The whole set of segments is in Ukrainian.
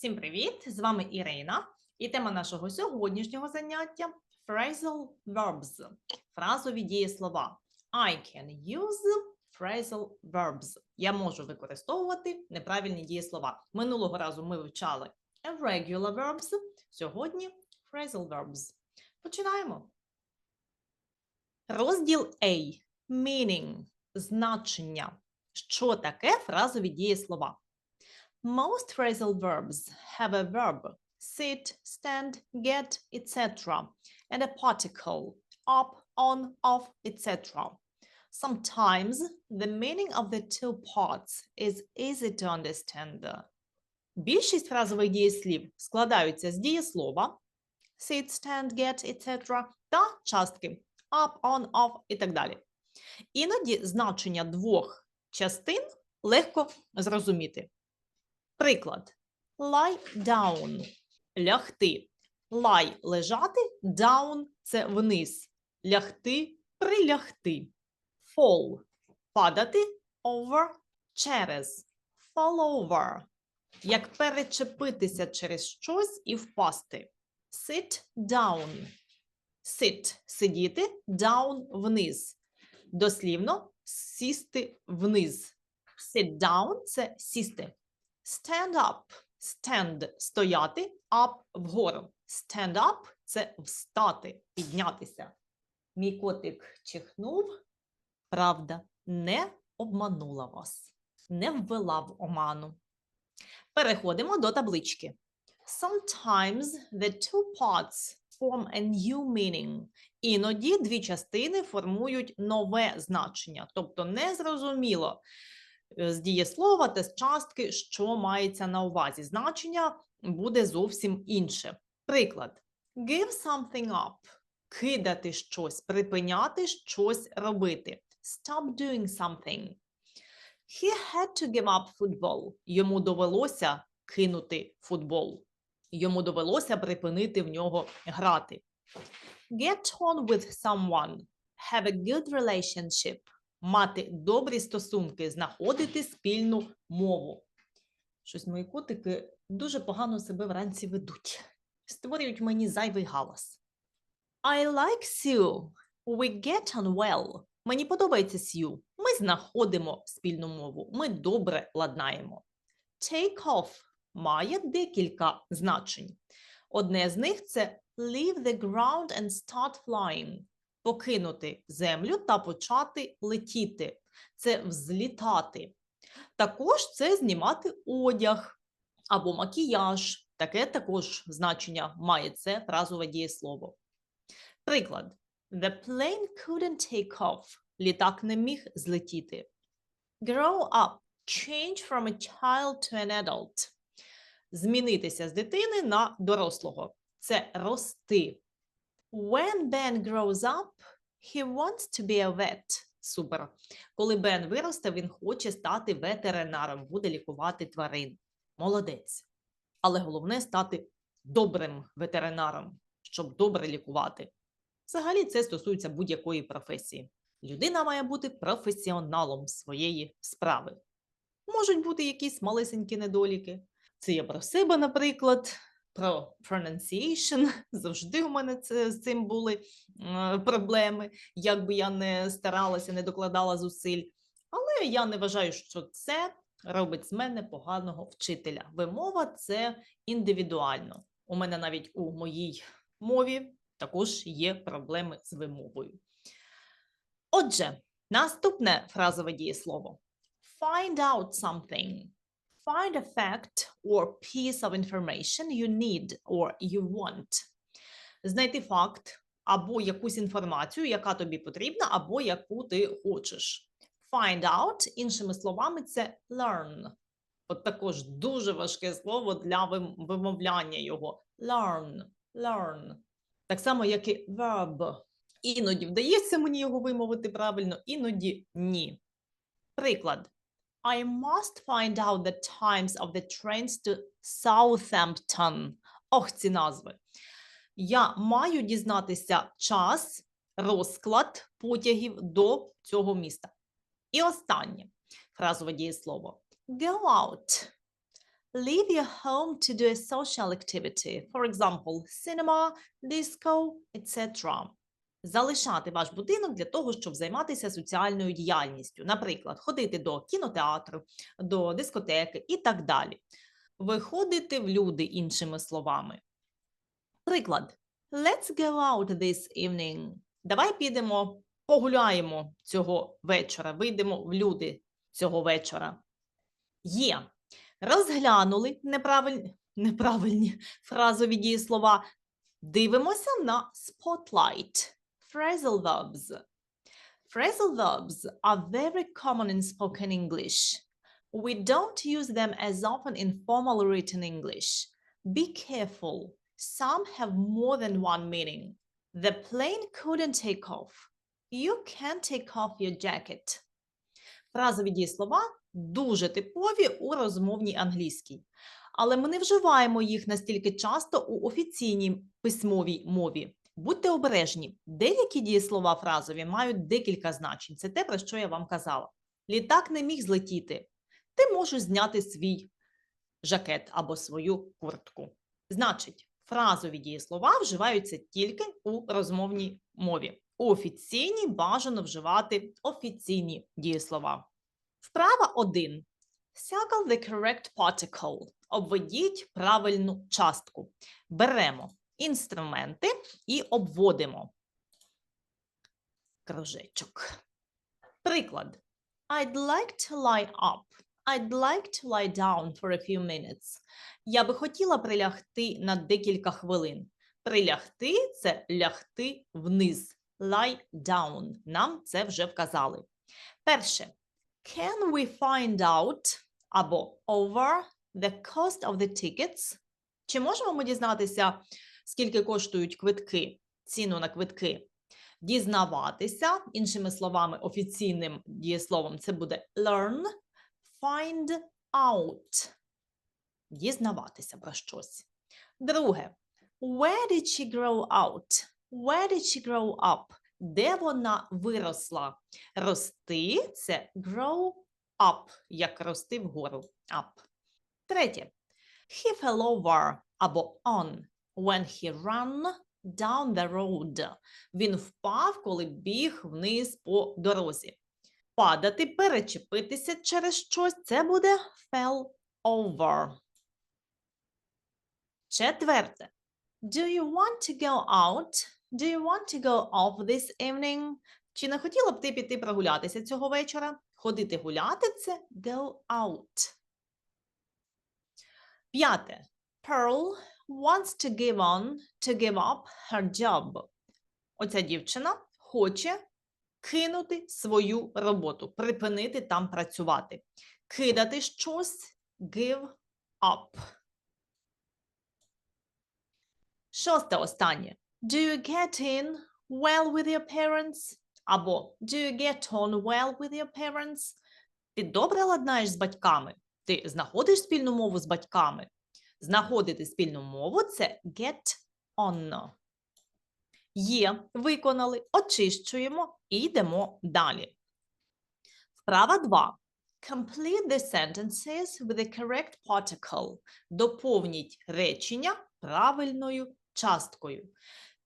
Всім привіт! З вами Ірина. І тема нашого сьогоднішнього заняття phrasal verbs. Фразові дієслова. I can use phrasal verbs. Я можу використовувати неправильні дієслова. Минулого разу ми вивчали irregular verbs. Сьогодні phrasal verbs. Починаємо. Розділ A. Meaning. Значення. Що таке фразові дієслова? Most phrasal verbs have a verb sit, stand, get, etc. and a particle up, on, off, etc. Sometimes the meaning of the two parts is easy to understand. Більшість фразових дієслів складаються з дієслова sit, stand, get, etc. та частки up, on, off і так далі. Іноді значення двох частин легко зрозуміти. Приклад. Lie down. Лягти. Lie – лежати, down – це вниз. Лягти – прилягти. Fall – падати, over – через. Fall over. Як перечепитися через щось і впасти. Sit down. Sit – сидіти, down – вниз. Дослівно – сісти вниз. Sit down – це сісти. Stand up. Stand – стояти, up – вгору. Stand up – це встати, піднятися. Мій котик чихнув. Правда, не обманула вас. Не ввела в оману. Переходимо до таблички. Sometimes the two parts form a new meaning. Іноді дві частини формують нове значення, тобто незрозуміло з дієслова та з частки, що мається на увазі. Значення буде зовсім інше. Приклад: give something up – кидати щось, припиняти щось робити. Stop doing something. He had to give up football. Йому довелося кинути футбол. Йому довелося припинити в нього грати. Get on with someone. Have a good relationship. Мати добрі стосунки, знаходити спільну мову. Щось мої котики дуже погано себе вранці ведуть. Створюють мені зайвий галас. I like Sue. We get on well. Мені подобається Сью. Ми знаходимо спільну мову. Ми добре ладнаємо. Take off має декілька значень. Одне з них це leave the ground and start flying. Покинути землю та почати летіти. Це взлітати. Також це знімати одяг або макіяж. Таке також значення має це фразове дієслово. Приклад. The plane couldn't take off. Літак не міг злетіти. Grow up. Change from a child to an adult. Змінитися з дитини на дорослого. Це рости. When Ben grows up, he wants to be a vet. Супер. Коли Бен виросте, він хоче стати ветеринаром, буде лікувати тварин. Молодець. Але головне стати добрим ветеринаром, щоб добре лікувати. Взагалі, це стосується будь-якої професії. Людина має бути професіоналом своєї справи. Можуть бути якісь малесенькі недоліки. Це я про себе, наприклад, про pronunciation. Завжди у мене це, з цим були е, проблеми, як би я не старалася, не докладала зусиль. Але я не вважаю, що це робить з мене поганого вчителя. Вимова це індивідуально. У мене навіть у моїй мові також є проблеми з вимовою. Отже, наступне фразове дієслово. Find out something. Find a fact or piece of information you need or you want. Знайти факт або якусь інформацію, яка тобі потрібна, або яку ти хочеш. Find out, іншими словами, це learn. От також дуже важке слово для вимовляння його. Learn, learn. Так само, як і verb. Іноді вдається мені його вимовити правильно, іноді ні. Приклад. I must find out the times of the trains to Southampton. Ох, ці назви. Я маю дізнатися час, розклад потягів до цього міста. І останнє фразове дієслово. Go out. leave your home to do a social activity, for example, cinema, disco, etc. Залишати ваш будинок для того, щоб займатися соціальною діяльністю, наприклад, ходити до кінотеатру, до дискотеки і так далі. Виходити в люди, іншими словами. Приклад. Let's go out this evening. Давай підемо, погуляємо цього вечора, вийдемо в люди цього вечора. Є. Розглянули неправильні, неправильні фразові дієслова. Дивимося на spotlight. Phrasal verbs. Phrasal verbs are very common in spoken English. We don't use them as often in formal written English. Be careful. Some have more than one meaning. The plane couldn't take off. You can't take off your jacket. Фразові дієслова дуже типові у розмовній англійській. Але ми не вживаємо їх настільки часто у офіційній письмовій мові. Будьте обережні, деякі дієслова фразові мають декілька значень. Це те, про що я вам казала. Літак не міг злетіти. Ти можеш зняти свій жакет або свою куртку. Значить, фразові дієслова вживаються тільки у розмовній мові. У офіційній бажано вживати офіційні дієслова. Вправа 1. Circle the correct particle. Обведіть правильну частку. Беремо інструменти і обводимо кружечок. Приклад. I'd like to lie up. I'd like to lie down for a few minutes. Я би хотіла прилягти на декілька хвилин. Прилягти – це лягти вниз. Lie down. Нам це вже вказали. Перше. Can we find out або over the cost of the tickets? Чи можемо ми дізнатися, скільки коштують квитки, ціну на квитки? Дізнаватися, іншими словами, офіційним дієсловом це буде learn, find out. Дізнаватися про щось. Друге. Where did she grow out? Where did she grow up? Де вона виросла? Рости це grow up, як рости вгору. Up. Третє. He fell over або on when he ran down the road. Він впав, коли біг вниз по дорозі. Падати, перечепитися через щось це буде fell over. Четверте. Do you want to go out? Do you want to go off this evening? Чи не хотіла б ти піти прогулятися цього вечора? Ходити гуляти це go out. П'яте. Pearl wants to give on to give up her job. Оця дівчина хоче кинути свою роботу, припинити там працювати. Кидати щось give up. Шосте останнє. Do you get in well with your parents? Або do you get on well with your parents? Ти добре ладнаєш з батьками? Ти знаходиш спільну мову з батьками? Знаходити спільну мову це get on. Є, виконали, очищуємо і йдемо далі. Вправа 2. Complete the sentences with the correct particle. Доповніть речення правильною часткою.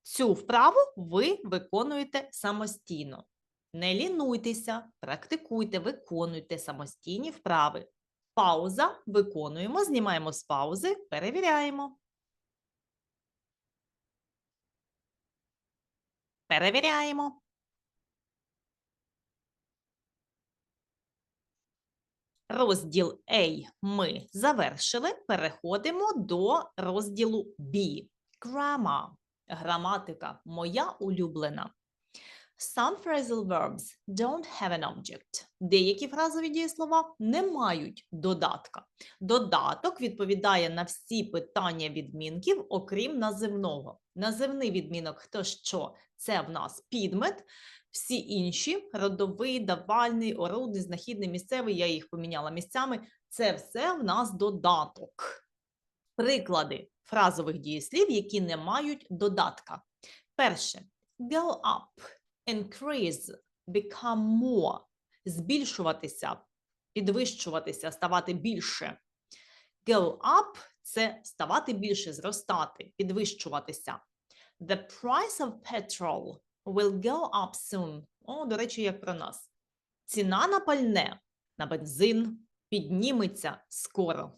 Цю вправу ви виконуєте самостійно. Не лінуйтеся, практикуйте, виконуйте самостійні вправи. Пауза, виконуємо, знімаємо з паузи, перевіряємо. Перевіряємо. Розділ A ми завершили. Переходимо до розділу B. Grammar. Граматика. Моя улюблена. Some phrasal verbs don't have an object. Деякі фразові дієслова не мають додатка. Додаток відповідає на всі питання відмінків, окрім називного. Називний відмінок хто що? Це в нас підмет. Всі інші родовий, давальний, орудний, знахідний, місцевий, я їх поміняла місцями. Це все в нас додаток. Приклади фразових дієслів, які не мають додатка. Перше go up, increase, become more, збільшуватися, підвищуватися, ставати більше. Go up – це ставати більше, зростати, підвищуватися. The price of petrol will go up soon. О, до речі, як про нас. Ціна на пальне, на бензин підніметься скоро.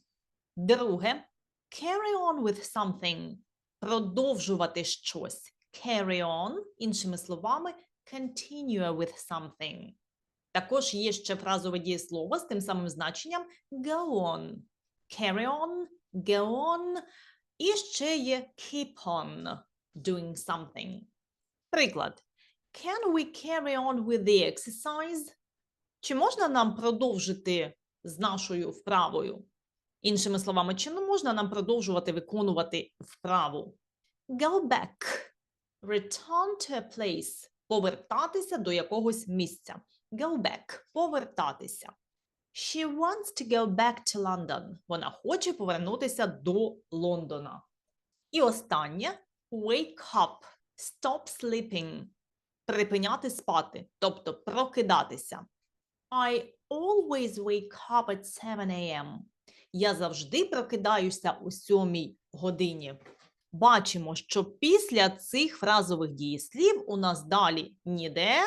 Друге, carry on with something. Продовжувати щось. Carry on, іншими словами, continue with something. Також є ще фразове дієслово з тим самим значенням go on. Carry on, go on. І ще є keep on doing something. Приклад. Can we carry on with the exercise? Чи можна нам продовжити з нашою вправою? Іншими словами, чи не можна нам продовжувати виконувати вправу? Go back. Return to a place. Повертатися до якогось місця. Go back. Повертатися. She wants to go back to London. Вона хоче повернутися до Лондона. І останнє wake up. Stop sleeping. Припиняти спати, тобто прокидатися. I always wake up at 7 a.m. Я завжди прокидаюся у 7 годині. Бачимо, що після цих фразових дієслів у нас далі ніде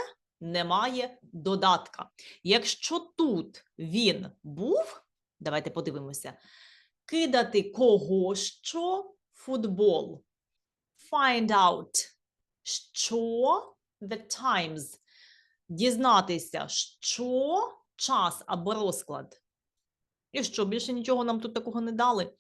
немає додатка. Якщо тут він був, давайте подивимося, кидати кого що футбол. Find out, що the times. Дізнатися, що час або розклад. І що, більше нічого нам тут такого не дали.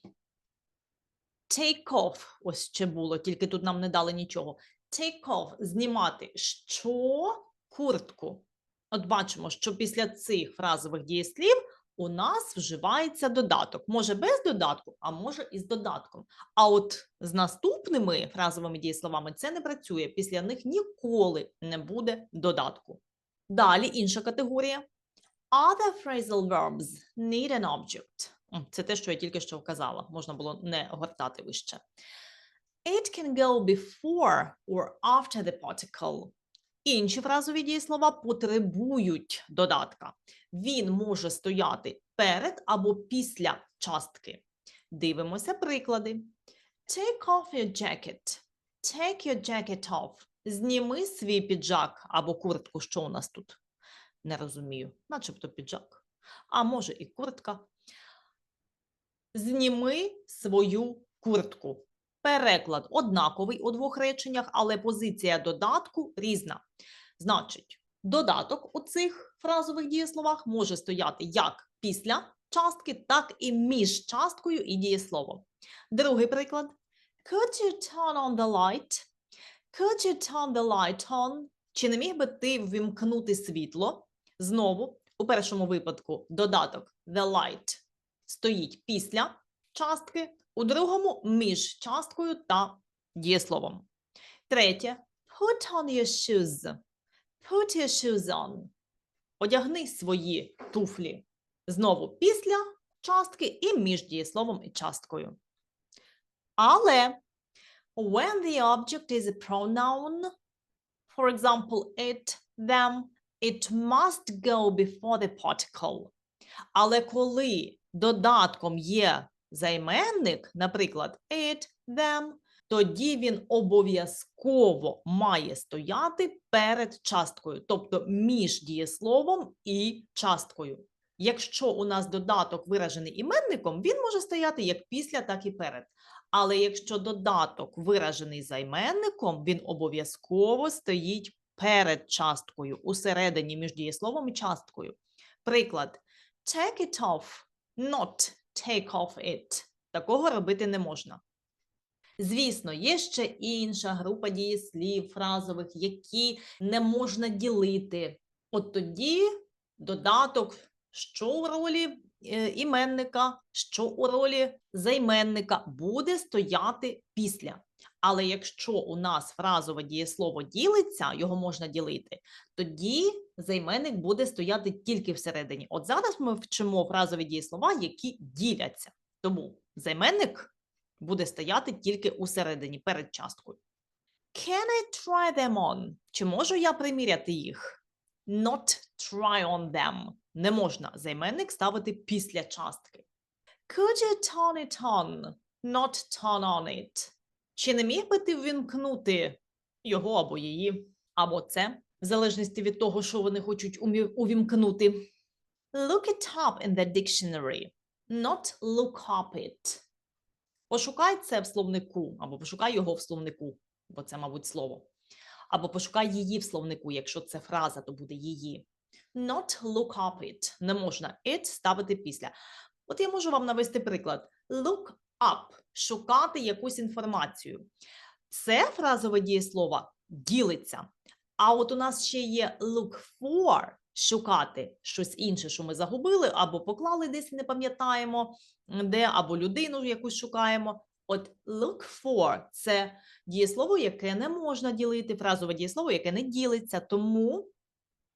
Take off, ось ще було, тільки тут нам не дали нічого. Take off – знімати. Що? Куртку. От бачимо, що після цих фразових дієслів у нас вживається додаток. Може без додатку, а може і з додатком. А от з наступними фразовими дієсловами це не працює. Після них ніколи не буде додатку. Далі інша категорія. Other phrasal verbs need an object. Це те, що я тільки що вказала. Можна було не гортати вище. It can go before or after the particle. Інші фразові дієслова потребують додатка. Він може стояти перед або після частки. Дивимося приклади. Take off your jacket. Take your jacket off. Зніми свій піджак або куртку. Що у нас тут? Не розумію. Начебто піджак. А може і куртка. Зніми свою куртку. Переклад однаковий у двох реченнях, але позиція додатку різна. Значить, додаток у цих фразових дієсловах може стояти як після частки, так і між часткою і дієсловом. Другий приклад. Could you turn on the light? Could you turn the light on? Чи не міг би ти ввімкнути світло? Знову, у першому випадку, додаток the light стоїть після частки, у другому між часткою та дієсловом. Третє. Put on your shoes. Put your shoes on. Одягни свої туфлі. Знову після частки і між дієсловом і часткою. Але when the object is a pronoun, for example, it, them, it must go before the particle. Але коли додатком є займенник, наприклад, it, them, тоді він обов'язково має стояти перед часткою, тобто між дієсловом і часткою. Якщо у нас додаток виражений іменником, він може стояти як після, так і перед. Але якщо додаток виражений займенником, він обов'язково стоїть перед часткою, усередині між дієсловом і часткою. Приклад: take it off, not take off it. Такого робити не можна. Звісно, є ще інша група дієслів фразових, які не можна ділити. От тоді додаток, що у ролі е, іменника, що у ролі займенника буде стояти після. Але якщо у нас фразове дієслово ділиться, його можна ділити, тоді займенник буде стояти тільки всередині. От зараз ми вчимо фразові дієслова, які діляться. Тому займенник буде стояти тільки усередині, перед часткою. Can I try them on? Чи можу я приміряти їх? Not try on them. Не можна займенник ставити після частки. Could you turn it on, not turn on it? Чи не міг би ти ввімкнути його або її, або це, в залежності від того, що вони хочуть увімкнути? Look it up in the dictionary, not look up it. Пошукай це в словнику, або пошукай його в словнику, бо це, мабуть, слово. Або пошукай її в словнику, якщо це фраза, то буде її. Not look up it. Не можна it ставити після. От я можу вам навести приклад. Look up – шукати якусь інформацію. Це фразове дієслово ділиться. А от у нас ще є look for – шукати щось інше, що ми загубили, або поклали десь, не пам'ятаємо, де, або людину якусь шукаємо. От look for – це дієслово, яке не можна ділити, фразове дієслово, яке не ділиться. Тому,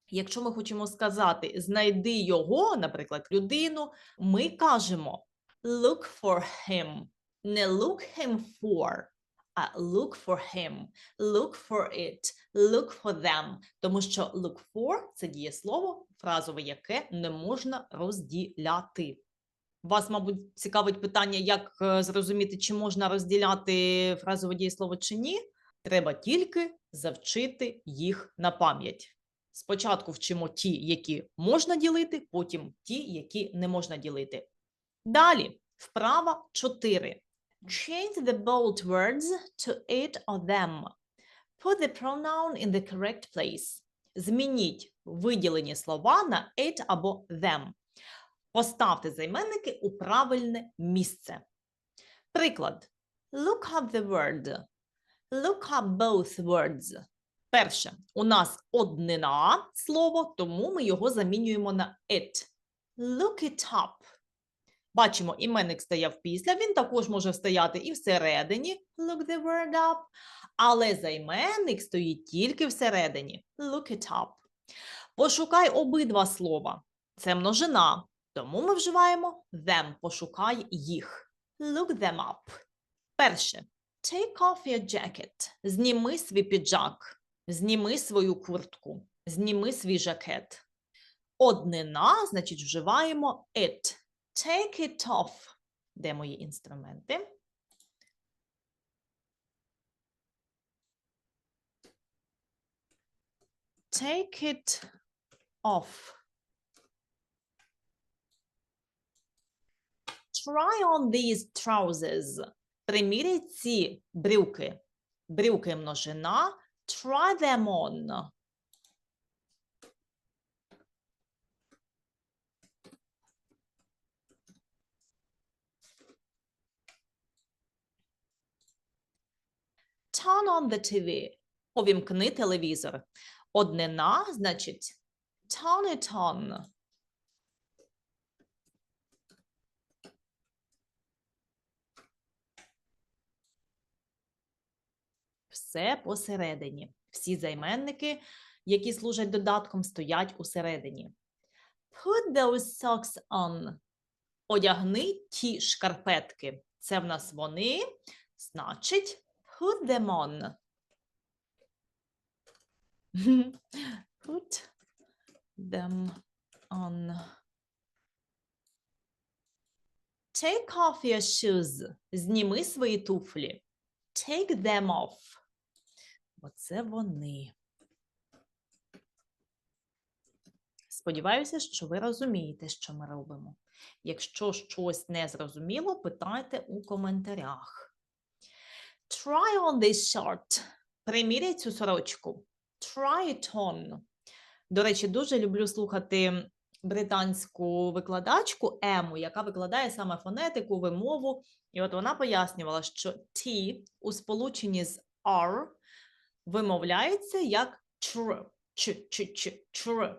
якщо ми хочемо сказати знайди його, наприклад, людину, ми кажемо look for him. Не look him for, а look for him, look for it, look for them. Тому що look for – це дієслово, фразове, яке не можна розділяти. Вас, мабуть, цікавить питання, як е, зрозуміти, чи можна розділяти фразове дієслово чи ні. Треба тільки завчити їх на пам'ять. Спочатку вчимо ті, які можна ділити, потім ті, які не можна ділити. Далі, вправа 4. Change the bold words to it or them. Put the pronoun in the correct place. Змініть виділені слова на it або them. Поставте займенники у правильне місце. Приклад. Look up the word. Look up both words. Перше, у нас однина слово, тому ми його замінюємо на it. Look it up. Бачимо, іменник стояв після, він також може стояти і всередині. Look the word up. Але займенник стоїть тільки всередині. Look it up. Пошукай обидва слова. Це множина, тому ми вживаємо them. Пошукай їх. Look them up. Перше. Take off your jacket. Зніми свій піджак. Зніми свою куртку. Зніми свій жакет. Однина, значить, вживаємо it. Take it off. Де мої інструменти? Take it off. Try on these trousers. Приміряй ці брюки. Брюки множина. Try them on. Turn on the TV. Увімкни телевізор. Однина, значить, turn it on. Все посередині. Всі займенники, які служать додатком, стоять усередині. Put those socks on. Одягни ті шкарпетки. Це в нас вони, значить, put them on. Put them on. Take off your shoes. Зніми свої туфлі. Take them off. Оце вони. Сподіваюся, що ви розумієте, що ми робимо. Якщо щось не зрозуміло, питайте у коментарях. Try on this shirt. Приміряй цю сорочку. Try it on. До речі, дуже люблю слухати британську викладачку Ему, яка викладає саме фонетику, вимову. І от вона пояснювала, що T у сполученні з R вимовляється як tr, ч, ч, ч, tr,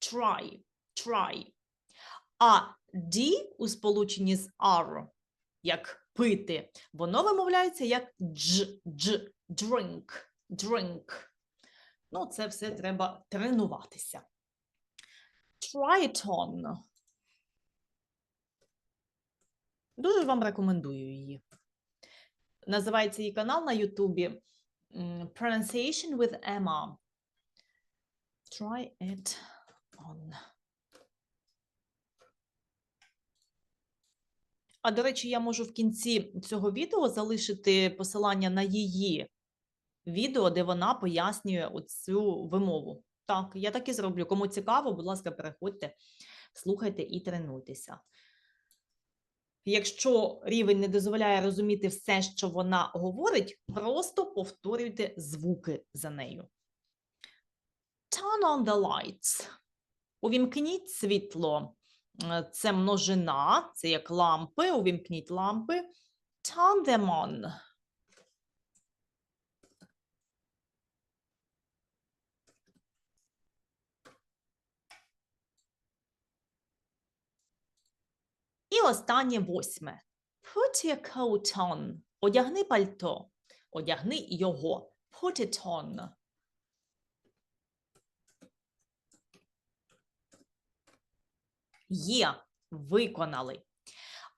try, try. А D у сполученні з R, як пити, воно вимовляється як дж, дж, drink, drink. Ну, це все треба тренуватися. Try it on. Дуже вам рекомендую її. Називається її канал на Ютубі Pronunciation with Emma. Try it on. А до речі, я можу в кінці цього відео залишити посилання на її відео, де вона пояснює оцю вимову. Так, я так і зроблю. Кому цікаво, будь ласка, переходьте, слухайте і тренуйтеся. Якщо рівень не дозволяє розуміти все, що вона говорить, просто повторюйте звуки за нею. Turn on the lights. Увімкніть світло. Е, Це множина, це як лампи. Увімкніть лампи. Turn them on. І останнє восьме. Put your coat on. Одягни пальто. Одягни його. Put it on. Є. Виконали.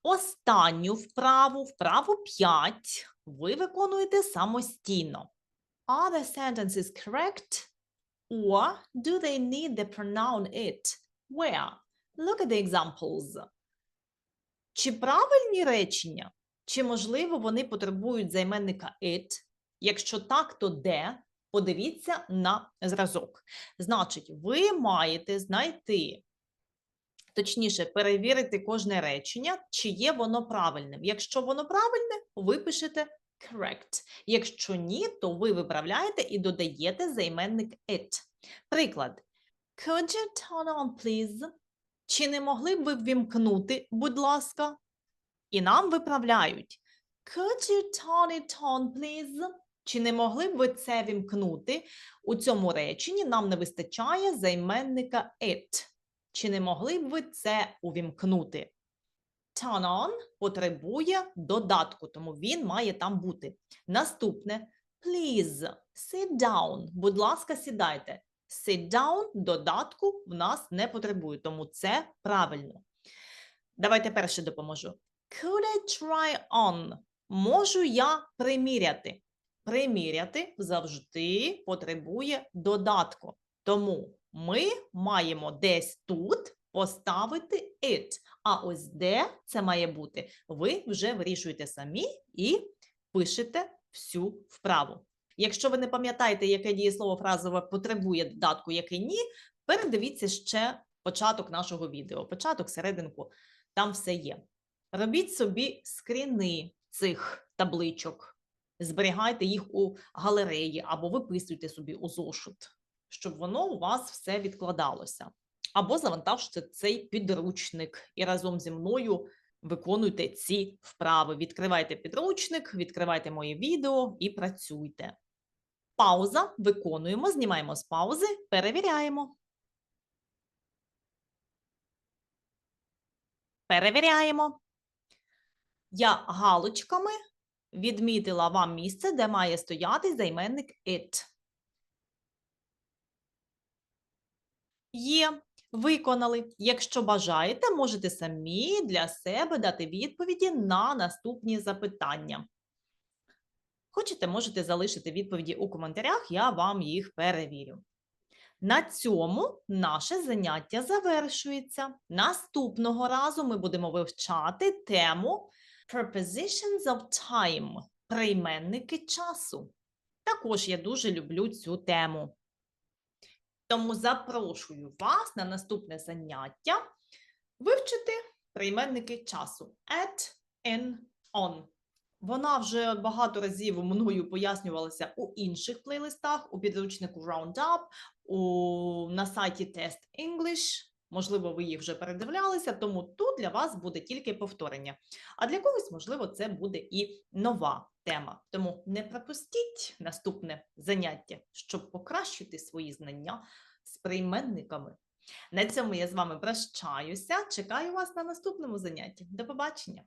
Останню вправу, вправу 5, ви виконуєте самостійно. Are the sentences correct? Or do they need the pronoun it? Where? Look at the examples. Чи правильні речення? Чи, можливо, вони потребують займенника it? Якщо так, то де? Подивіться на зразок. Значить, ви маєте знайти, точніше, перевірити кожне речення, чи є воно правильним. Якщо воно правильне, ви пишете correct. Якщо ні, то ви виправляєте і додаєте займенник it. Приклад. Could you turn on, please? Чи не могли б ви ввімкнути, будь ласка? І нам виправляють. Could you turn it on, please? Чи не могли б ви це вімкнути? У цьому реченні нам не вистачає займенника it. Чи не могли б ви це увімкнути? Turn on потребує додатку, тому він має там бути. Наступне please sit down. Будь ласка, сідайте. Sit down додатку в нас не потребує, тому це правильно. Давайте перше допоможу. Could I try on? Можу я приміряти? Приміряти завжди потребує додатку. Тому ми маємо десь тут поставити it. А ось де це має бути, ви вже вирішуєте самі і пишете всю вправу. Якщо ви не пам'ятаєте, яке дієслово фразове потребує додатку, яке ні, передивіться ще початок нашого відео, початок, серединку, там все є. Робіть собі скріни цих табличок, зберігайте їх у галереї або виписуйте собі у зошит, щоб воно у вас все відкладалося. Або завантажте цей підручник і разом зі мною виконуйте ці вправи. Відкривайте підручник, відкривайте моє відео і працюйте. Пауза. Виконуємо, знімаємо з паузи, перевіряємо. Перевіряємо. Я галочками відмітила вам місце, де має стояти займенник it. Є. Виконали. Якщо бажаєте, можете самі для себе дати відповіді на наступні запитання. Хочете, можете залишити відповіді у коментарях, я вам їх перевірю. На цьому наше заняття завершується. Наступного разу ми будемо вивчати тему Prepositions of Time прийменники часу. Також я дуже люблю цю тему. Тому запрошую вас на наступне заняття вивчити прийменники часу at, in, on. Вона вже багато разів мною пояснювалася у інших плейлистах, у підручнику Roundup, у, на сайті Test English. Можливо, ви їх вже передивлялися, тому тут для вас буде тільки повторення. А для когось, можливо, це буде і нова тема. Тому не пропустіть наступне заняття, щоб покращити свої знання з прийменниками. На цьому я з вами прощаюся. Чекаю вас на наступному занятті. До побачення!